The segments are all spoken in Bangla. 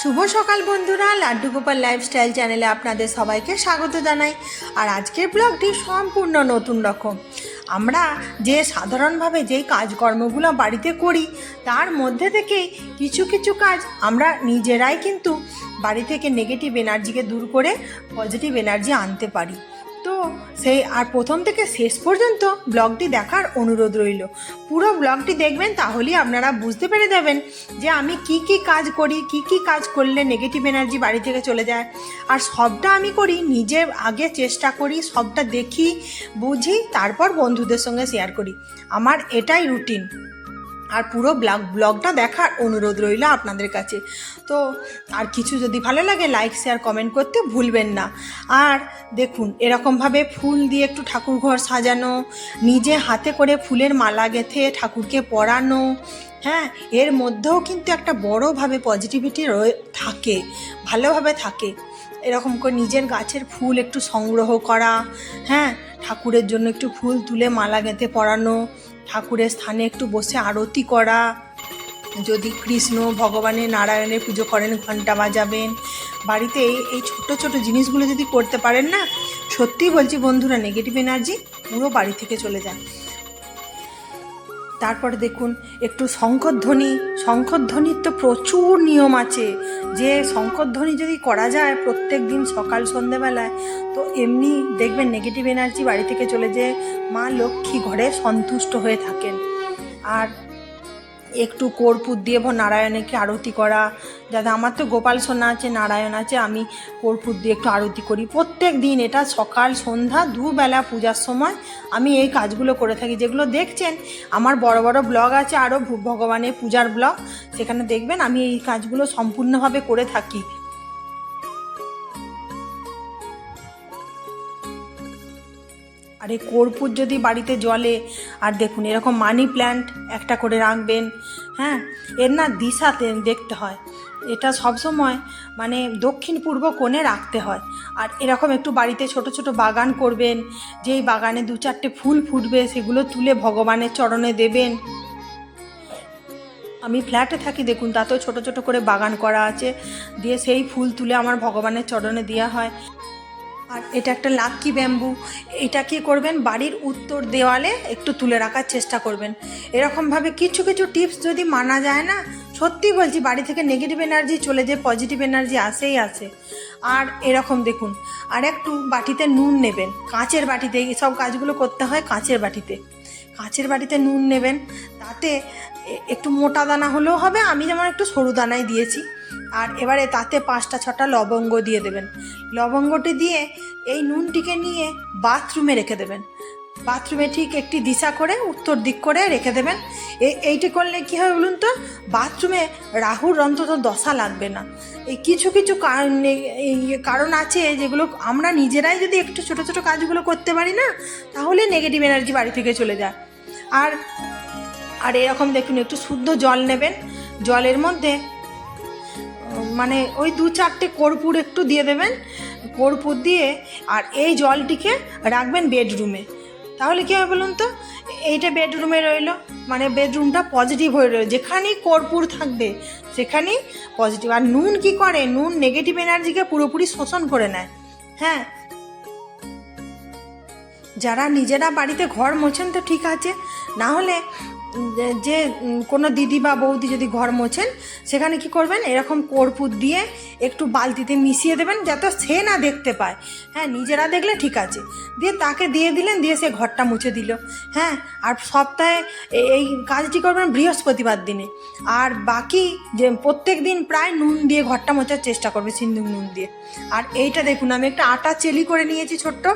শুভ সকাল বন্ধুরা, লাড্ডু গোপাল লাইফস্টাইল চ্যানেলে আপনাদের সবাইকে স্বাগত জানাই। আর আজকের ব্লগটি সম্পূর্ণ নতুন রকম। আমরা যে সাধারণভাবে যেই কাজকর্মগুলো বাড়িতে করি, তার মধ্যে থেকে কিছু কিছু কাজ আমরা নিজেরাই কিন্তু বাড়ি থেকে নেগেটিভ এনার্জিকে দূর করে পজিটিভ এনার্জি আনতে পারি। সেই আর প্রথম থেকে শেষ পর্যন্ত ব্লগটি দেখার অনুরোধ রইল। পুরো ব্লগটি দেখবেন তাহলেই আপনারা বুঝতে পেরে যাবেন যে আমি কি কি কাজ করি, কি কি কাজ করলে নেগেটিভ এনার্জি বাড়ি থেকে চলে যায়। আর সবটা আমি করি, নিজে আগে চেষ্টা করি, সবটা দেখি, বুঝি, তারপর বন্ধুদের সঙ্গে শেয়ার করি। আমার এটাই রুটিন আর পুরো ব্লগ, ব্লগটা দেখার অনুরোধ রইল আপনাদের কাছে। তো আর কিছু যদি ভালো লাগে লাইক শেয়ার কমেন্ট করতে ভুলবেন না। আর দেখুন, এরকমভাবে ফুল দিয়ে একটু ঠাকুর ঘর সাজানো, নিজে হাতে করে ফুলের মালা গেঁথে ঠাকুরকে পরানো হ্যাঁ এর মধ্যেও কিন্তু একটা বড়োভাবে পজিটিভিটি রয়ে থাকে, ভালোভাবে থাকে। এরকম করে নিজের গাছের ফুল একটু সংগ্রহ করা হ্যাঁ ঠাকুরের জন্য একটু ফুল তুলে মালা গেঁথে পরানো ঠাকুরের স্থানে একটু বসে আরতি করা, যদি কৃষ্ণ ভগবানের নারায়ণের পুজো করেন ঘণ্টা বাজাবেন। বাড়িতে এই এই ছোটো ছোটো জিনিসগুলো যদি করতে পারেন না, সত্যিই বলছি বন্ধুরা নেগেটিভ এনার্জি পুরো বাড়ি থেকে চলে যায়। তারপরে দেখুন, একটু শঙ্করধ্বনি, শঙ্করধ্বনির তো প্রচুর নিয়ম আছে। যে শঙ্করধ্বনি যদি করা যায় প্রত্যেক দিন সকাল সন্ধেবেলায়, তো এমনি দেখবেন নেগেটিভ এনার্জি বাড়ি থেকে চলে যেয়ে মা লক্ষ্মী ঘরে সন্তুষ্ট হয়ে থাকেন। আর একটু কর্পূর দিয়ে ভো নারায়ণকে আরতি করা। যাতে আমার তো গোপাল সোনা আছে, নারায়ণ আছে, আমি কর্পূর দিয়ে একটু আরতি করি। প্রত্যেক দিন এটা সকাল, সন্ধ্যা, দুবেলা পূজার সময় আমি এই কাজগুলো করে থাকি। যেগুলো দেখছেন, আমার বড় বড় ব্লগ আছে আরও ভগবানের পূজার ব্লগ। সেখানে দেখবেন আমি এই কাজগুলো সম্পূর্ণভাবে করে থাকি। আর এই কর্পূর যদি বাড়িতে জলে আর দেখুন এরকম মানি প্ল্যান্ট একটা করে রাখবেন হ্যাঁ? এর না দিশাতে দেখতে হয়। এটা সবসময় মানে দক্ষিণ পূর্ব কোণে রাখতে হয়। আর এরকম একটু বাড়িতে ছোট ছোট বাগান করবেন, যেই বাগানে দু চারটে ফুল ফুটবে, সেগুলো তুলে ভগবানের চরণে দেবেন। আমি ফ্ল্যাটে থাকি, দেখুন, তাতেও ছোট ছোট করে বাগান করা আছে। দিয়ে সেই ফুল তুলে আমার ভগবানের চরণে দেওয়া হয়। আর এটা একটা লাক্কি ব্যাম্বু। এটা কি করবেন? বাড়ির উত্তর দেওয়ালে একটু তুলে রাখার চেষ্টা করবেন। এরকমভাবে কিছু কিছু টিপস যদি মানা যায় না সত্যি বলছি, বাড়ি থেকে নেগেটিভ এনার্জি চলে যে পজিটিভ এনার্জি আসেই আসে। আর এরকম দেখুন, আর একটু বাটিতে নুন নেবেন। কাঁচের বাটিতে সব কাজগুলো করতে হয় কাঁচের বাটিতে। কাঁচের বাটিতে নুন নেবেন, তাতে একটু মোটা দানা হলেও হবে, আমি যেমন একটু সরু দানাই দিয়েছি। আর এবারে তাতে পাঁচটা, ছটা লবঙ্গ দিয়ে দেবেন। লবঙ্গটি দিয়ে এই নুনটিকে নিয়ে বাথরুমে রেখে দেবেন। বাথরুমে ঠিক একটি দিশা করে, উত্তর দিক করে রেখে দেবেন। এই এইটি করলে কী হবে বলুন তো? বাথরুমে রাহুর অন্তত দশা লাগবে না। এই কিছু কিছু কারণ আছে যেগুলো আমরা নিজেরাই যদি একটু ছোটো ছোটো কাজগুলো করতে পারি না, তাহলে নেগেটিভ এনার্জি বাড়ি থেকে চলে যায়। আর আর এরকম দেখুন, একটু শুদ্ধ জল নেবেন। জলের মধ্যে মানে ওই দু চারটে কর্পূর একটু দিয়ে দেবেন। কর্পূর দিয়ে আর এই জলটিকে রাখবেন বেডরুমে তাহলে কী হবে বলুন তো? এইটা বেডরুমে রইল মানে বেডরুমটা পজিটিভ হয়ে রইল। যেখানেই কর্পূর থাকবে, সেখানেই পজিটিভ আর নুন কি করে? নুন নেগেটিভ এনার্জিকে পুরোপুরি শোষণ করে নেয়। হ্যাঁ? যারা নিজেরা বাড়িতে ঘর মোছেন তো ঠিক আছে। না হলে যে- কোনো দিদি বা বৌদি যদি ঘর মোছেন, সেখানে কি করবেন? এরকম কর্পূর দিয়ে একটু বালতিতে মিশিয়ে দেবেন যাতে সে না দেখতে পায়। হ্যাঁ নিজেরা দেখলে ঠিক আছে। দিয়ে তাকে দিয়ে দিলেন, দিয়ে সে ঘরটা মুছে দিল। হ্যাঁ আর সপ্তাহে এই কাজটি করবেন বৃহস্পতিবার দিনে। আর বাকি যে, প্রত্যেক দিন প্রায় নুন দিয়ে ঘরটা মোছার চেষ্টা করবে, সিন্দুক নুন দিয়ে। আর এইটা দেখুন, আমি একটা আটা চেলি করে নিয়েছি ছোট্ট।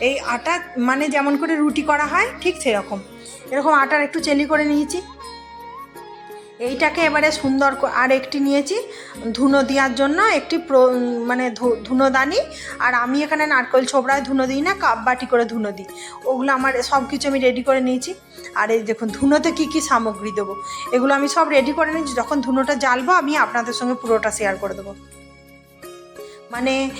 এই আটা মানে যেমন করে রুটি করা হয়, ঠিক সেরকম। এরকম আটার একটু চেলি করে নিয়েছি। এইটাকে এবারে সুন্দর আর একটি নিয়েছি ধুনো দেওয়ার জন্য, একটি প্র- মানে ধুনোদানি আর আমি এখানে নারকেল ছোবড়ায় ধুনো দিই না, কাপ বাটি করে ধুনো দিই। ওগুলো আমার সব কিছু আমি রেডি করে নিয়েছি। আর এই দেখুন, ধুনোতে কী কী সামগ্রী দেবো? এগুলো আমি সব রেডি করে নিয়েছি। যখন ধুনোটা জ্বালবো, আমি আপনাদের সঙ্গে পুরোটা শেয়ার করে দেবো। মানে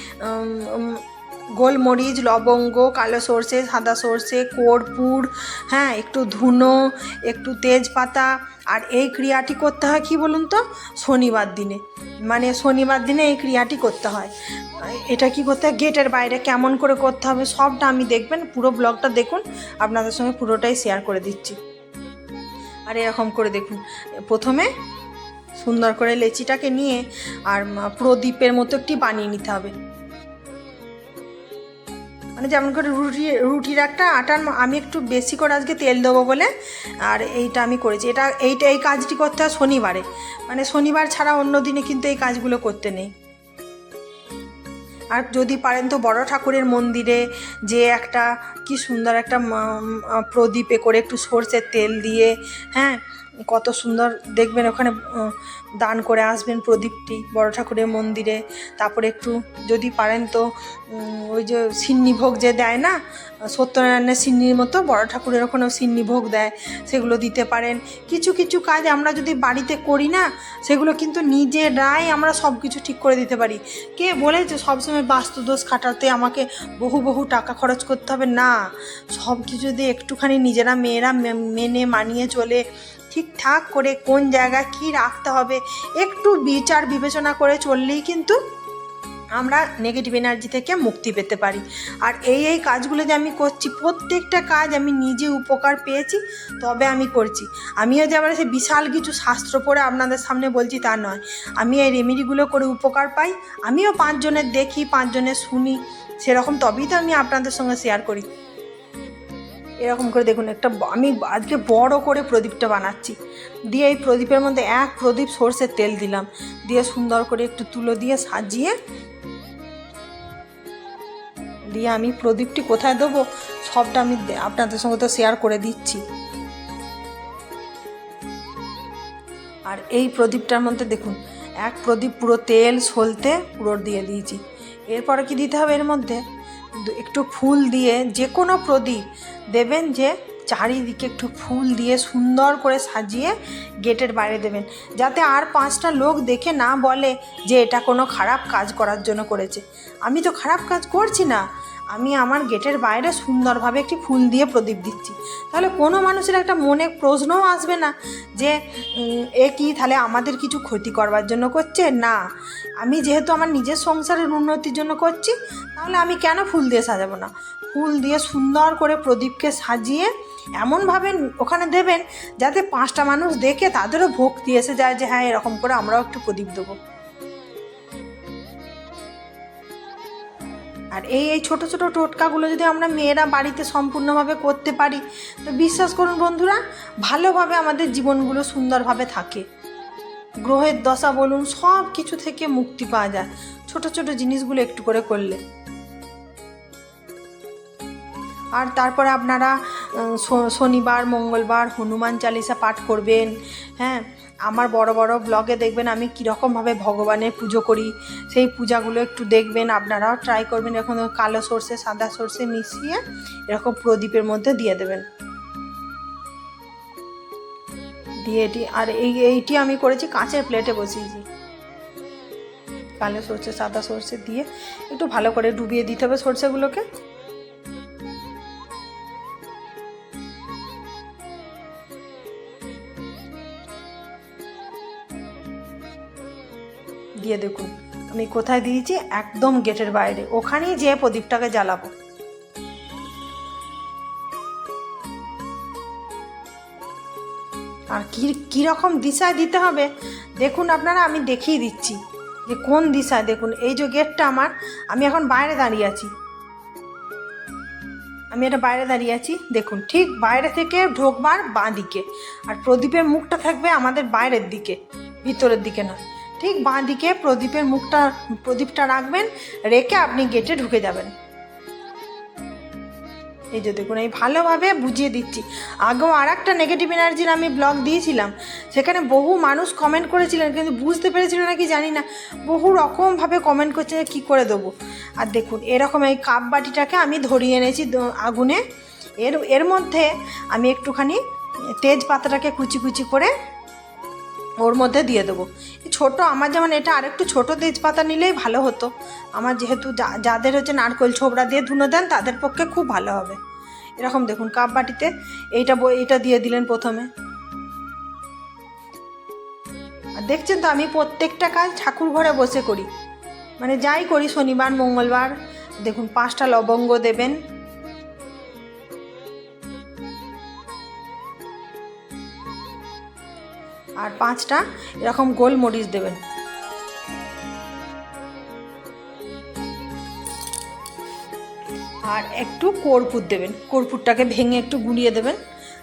গোলমরিচ, লবঙ্গ, কালো সর্ষে, সাদা সর্ষে, কর্পূর হ্যাঁ একটু ধুনো, একটু তেজপাতা আর এই ক্রিয়াটি করতে হয় কি বলুন তো? শনিবার দিনে। মানে শনিবার দিনে এই ক্রিয়াটি করতে হয়। এটা কি করতে হয়? গেটের বাইরে কেমন করে করতে হবে সবটা আমি দেখবেন, পুরো ব্লগটা দেখুন, আপনাদের সঙ্গে পুরোটাই শেয়ার করে দিচ্ছি। আর এরকম করে দেখুন, প্রথমে সুন্দর করে লেচিটাকে নিয়ে আর প্রদীপের মতো একটি বানিয়ে নিতে হবে। মানে যেমন করে রুটি রুটির একটা আটার আমি একটু বেশি করে আজকে তেল দেবো বলে, আর এইটা আমি করেছি। এটা, এইটা, এই কাজটি করতে হয় শনিবারে। মানে শনিবার ছাড়া অন্য দিনে কিন্তু এই কাজগুলো করতে নেই। আর যদি পারেন তো বড় ঠাকুরের মন্দিরে যে একটা, কি সুন্দর একটা প্রদীপে করে একটু সর্ষের তেল দিয়ে হ্যাঁ কত সুন্দর দেখবেন ওখানে দান করে আসবেন প্রদীপটি, বড় ঠাকুরের মন্দিরে। তারপরে একটু যদি পারেন তো ওই যে সিন্নি ভোগ যে দেয় না, সত্যনারায়ণের সিন্নির মতো, বড় ঠাকুরের ওখানেও সিন্নি ভোগ দেয়, সেগুলো দিতে পারেন। কিছু কিছু কাজ আমরা যদি বাড়িতে করি না, সেগুলো কিন্তু নিজেরাই আমরা সব কিছু ঠিক করে দিতে পারি। কে বলেছে সবসময় বাস্তুদোষ কাটাতে আমাকে বহু বহু টাকা খরচ করতে হবে? না। সব কিছু যদি একটুখানি নিজেরা মেয়েরা মেনে, মানিয়ে চলে ঠিকঠাক করে কোন জায়গায় কী রাখতে হবে, একটু বিচার বিবেচনা করে চললেই কিন্তু আমরা নেগেটিভ এনার্জি থেকে মুক্তি পেতে পারি। আর এই এই কাজগুলো যে আমি করছি, প্রত্যেকটা কাজ আমি নিজে উপকার পেয়েছি, তবে আমি করছি। আমিও যে আবার সে বিশাল কিছু শাস্ত্র পড়ে আপনাদের সামনে বলছি তা নয়। আমি এই রেমেডিগুলো করে উপকার পাই, আমিও পাঁচজনের দেখি, পাঁচজনের শুনি, সেরকম তবেই তো আমি আপনাদের সঙ্গে শেয়ার করি। এরকম করে দেখুন, একটা আমি আজকে বড় করে প্রদীপটা বানাচ্ছি। দিয়ে এই প্রদীপের মধ্যে এক প্রদীপ সর্ষের তেল দিলাম। দিয়ে সুন্দর করে একটু তুলো দিয়ে সাজিয়ে দিয়ে আমি প্রদীপটি কোথায় দেবো, সবটা আমি আপনাদের সঙ্গে তো শেয়ার করে দিচ্ছি। আর এই প্রদীপটার মধ্যে দেখুন, এক প্রদীপ পুরো তেল সলতে পুরো দিয়ে দিয়েছি। এরপরে কি দিতে হবে এর মধ্যে? একটু ফুল দিয়ে যে কোনো প্রদীপ দেবেন যে চারিদিকে একটু ফুল দিয়ে সুন্দর করে সাজিয়ে গেটের বাইরে দেবেন। যাতে আর পাঁচটা লোক দেখে না বলে যে এটা কোনো খারাপ কাজ করার জন্য করেছে। আমি তো খারাপ কাজ করছি না। আমি আমার গেটের বাইরে সুন্দরভাবে একটি ফুল দিয়ে প্রদীপ দিচ্ছি। তাহলে কোনো মানুষের একটা মনে প্রশ্নও আসবে না যে এ কি তাহলে আমাদের কিছু ক্ষতি করবার জন্য করছে? না। আমি যেহেতু আমার নিজের সংসারের উন্নতির জন্য করছি, তাহলে আমি কেন ফুল দিয়ে সাজাবো না? ফুল দিয়ে সুন্দর করে প্রদীপকে সাজিয়ে এমনভাবে ওখানে দেবেন যাতে পাঁচটা মানুষ দেখে তাদেরও ভক্তি এসে যায় যে হ্যাঁ এরকম করে আমরাও একটু প্রদীপ দেবো। আর এই এই ছোটো ছোটো টোটকাগুলো যদি আমরা মেয়েরা বাড়িতে সম্পূর্ণভাবে করতে পারি, তো বিশ্বাস করুন বন্ধুরা, ভালোভাবে আমাদের জীবনগুলো সুন্দরভাবে থাকে। গ্রহের দশা বলুন সব কিছু থেকে মুক্তি পাওয়া যায়। ছোট ছোট জিনিসগুলো একটু করে করলে। আর তারপরে আপনারা শনিবার, মঙ্গলবার হনুমান চালিসা পাঠ করবেন হ্যাঁ? আমার বড় বড় ব্লগে দেখবেন আমি কীরকমভাবে ভগবানের পুজো করি, সেই পূজাগুলো একটু দেখবেন, আপনারাও ট্রাই করবেন এখন কালো সর্ষে, সাদা সর্ষে মিশিয়ে এরকম প্রদীপের মধ্যে দিয়ে দেবেন। দিয়ে এটি, আর এই, এইটি আমি করেছি কাঁচের প্লেটে বসিয়েছি কালো সর্ষে, সাদা সর্ষে দিয়ে একটু ভালো করে ডুবিয়ে দিতে হবে সর্ষেগুলোকে। দিয়ে দেখুন। আমি কোথায় দিয়েছি? একদম গেটের বাইরে। ওখানেই যেয়ে প্রদীপটাকে জ্বালাবো। আর কী কীরকম দিশায় দিতে হবে? দেখুন আপনারা, আমি দেখিয়ে দিচ্ছি। যে কোন দিশায়? দেখুন, এই যে গেটটা আমার, আমি এখন বাইরে দাঁড়িয়ে আছি। আমি এটা বাইরে দাঁড়িয়ে আছি। দেখুন, ঠিক বাইরে থেকে ঢোকবার বাঁ দিকে আর প্রদীপের মুখটা থাকবে আমাদের বাইরের দিকে, ভিতরের দিকে না। ঠিক বাঁ দিকে প্রদীপের মুখটা, প্রদীপটা রাখবেন, রেখে আপনি গেটে ঢুকে যাবেন। এই যে দেখুন, এই ভালোভাবে বুঝিয়ে দিচ্ছি। আগেও আর একটা নেগেটিভ এনার্জির আমি ব্লগ দিয়েছিলাম। সেখানে বহু মানুষ কমেন্ট করেছিলেন, কিন্তু বুঝতে পেরেছিল নাকি জানি না। বহু রকমভাবে কমেন্ট করছে কী করে দেবো। আর দেখুন, এরকম এই কাপ বাটিটাকে আমি ধরিয়ে এনেছি আগুনে। এর এর মধ্যে আমি একটুখানি তেজপাতাটাকে কুচি কুচি করে ওর মধ্যে দিয়ে দেবো। ছোটো, আমার যেমন এটা আরেকটু ছোটো তেজপাতা নিলেই ভালো হতো। আমার যেহেতু যাদের হচ্ছে নারকোল ছোবড়া দিয়ে ধুনো দেন, তাদের পক্ষে খুব ভালো হবে। এরকম দেখুন, কাপ বাটিতে এইটা এইটা দিয়ে দিলেন প্রথমে। আর দেখছেন তো, আমি প্রত্যেকটা কাজ ঠাকুর ঘরে বসে করি। মানে যাই করি, শনিবার, মঙ্গলবার, দেখুন, পাঁচটা লবঙ্গ দেবেন। আর পাঁচটা এরকম গোলমরিচ দেবেন। আর একটু কর্পূর দেবেন। কর্পূরটাকে ভেঙে একটু গুঁড়িয়ে দেবেন।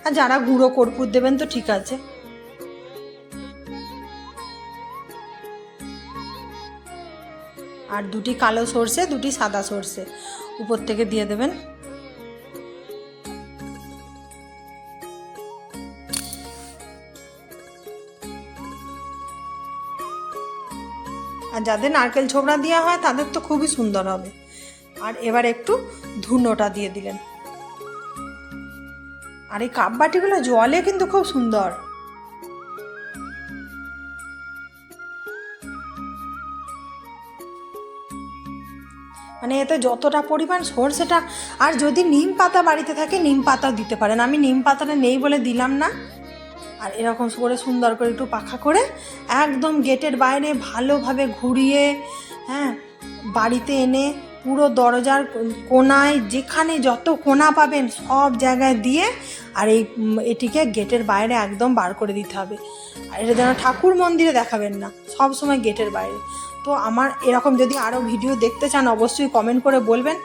আর যারা গুঁড়ো কর্পূর দেবেন তো ঠিক আছে। আর দুটি কালো সর্ষে, দুটি সাদা সর্ষে উপর থেকে দিয়ে দেবেন। আর যাদের নারকেল ছোবড়া দেওয়া হয়, তাদের তো খুবই সুন্দর হবে। আর এবার একটু ধুনোটা দিয়ে দিলেন। আর এই কাপ বাটিগুলো জলে কিন্তু খুব সুন্দর। মানে এতে যতটা পরিমাণ সর্ষেটা, আর যদি নিম পাতা বাড়িতে থাকে, নিম পাতাও দিতে পারেন। আমি নিম পাতাটা নেই বলে দিলাম না। আর এরকম করে সুন্দর করে একটু পাখা করে একদম গেটের বাইরে ভালোভাবে ঘুরিয়ে হ্যাঁ বাড়িতে এনে পুরো দরজার কোনায় যেখানে যত কোনা পাবেন সব জায়গায় দিয়ে আর এই এটিকে গেটের বাইরে একদম বার করে দিতে হবে। আর এটা যেন ঠাকুর মন্দিরে দেখাবেন না, সব সময় গেটের বাইরে। তো আমার এরকম যদি আরও ভিডিও দেখতে চান, অবশ্যই কমেন্ট করে বলবেন।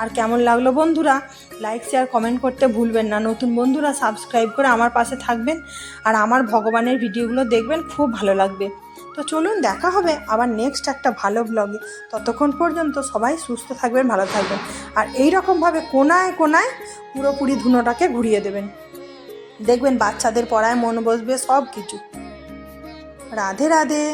আর কেমন লাগল বন্ধুরা? লাইক শেয়ার কমেন্ট করতে ভুলবেন না। নতুন বন্ধুরা সাবস্ক্রাইব করে আমার পাশে থাকবেন আর আমার ভগবানের ভিডিওগুলো দেখবেন, খুব ভালো লাগবে। তো চলুন, দেখা হবে আবার নেক্সট একটা ভালো ব্লগে ততক্ষণ পর্যন্ত সবাই সুস্থ থাকবেন, ভালো থাকবেন। আর এই রকমভাবে কোনায় কোনায় পুরোপুরি ধুনোটাকে ঘুরিয়ে দেবেন। দেখবেন বাচ্চাদের পড়ায় মন বসবে সব কিছু রাধে রাধে।